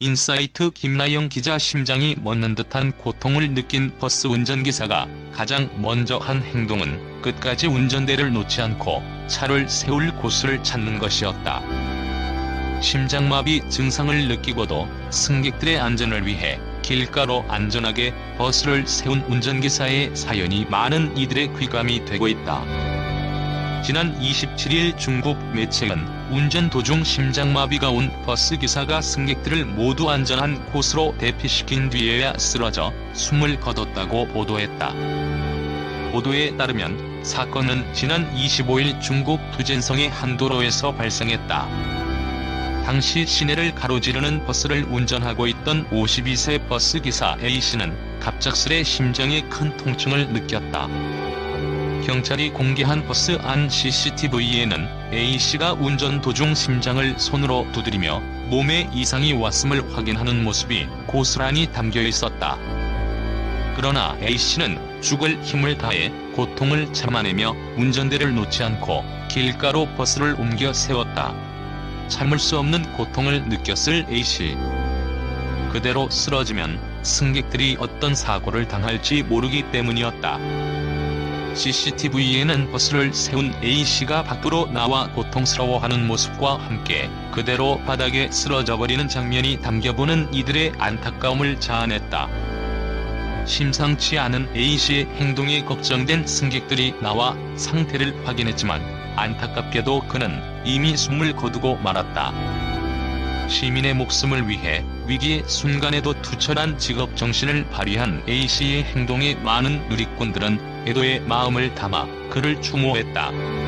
인사이트 김나영 기자 심장이 멎는 듯한 고통을 느낀 버스 운전기사가 가장 먼저 한 행동은 끝까지 운전대를 놓지 않고 차를 세울 곳을 찾는 것이었다. 심장마비 증상을 느끼고도 승객들의 안전을 위해 길가로 안전하게 버스를 세운 운전기사의 사연이 많은 이들의 귀감이 되고 있다. 지난 27일 중국 매체는 운전 도중 심장마비가 온 버스 기사가 승객들을 모두 안전한 곳으로 대피시킨 뒤에야 쓰러져 숨을 거뒀다고 보도했다. 보도에 따르면 사건은 지난 25일 중국 두젠성의 한 도로에서 발생했다. 당시 시내를 가로지르는 버스를 운전하고 있던 52세 버스 기사 A씨는 갑작스레 심장에 큰 통증을 느꼈다. 경찰이 공개한 버스 안 CCTV에는 A씨가 운전 도중 심장을 손으로 두드리며 몸에 이상이 왔음을 확인하는 모습이 고스란히 담겨 있었다. 그러나 A씨는 죽을 힘을 다해 고통을 참아내며 운전대를 놓지 않고 길가로 버스를 옮겨 세웠다. 참을 수 없는 고통을 느꼈을 A씨. 그대로 쓰러지면 승객들이 어떤 사고를 당할지 모르기 때문이었다. CCTV에는 버스를 세운 A씨가 밖으로 나와 고통스러워하는 모습과 함께 그대로 바닥에 쓰러져 버리는 장면이 담겨보는 이들의 안타까움을 자아냈다. 심상치 않은 A씨의 행동에 걱정된 승객들이 나와 상태를 확인했지만 안타깝게도 그는 이미 숨을 거두고 말았다. 시민의 목숨을 위해 위기의 순간에도 투철한 직업 정신을 발휘한 A씨의 행동에 많은 누리꾼들은 애도의 마음을 담아 그를 추모했다.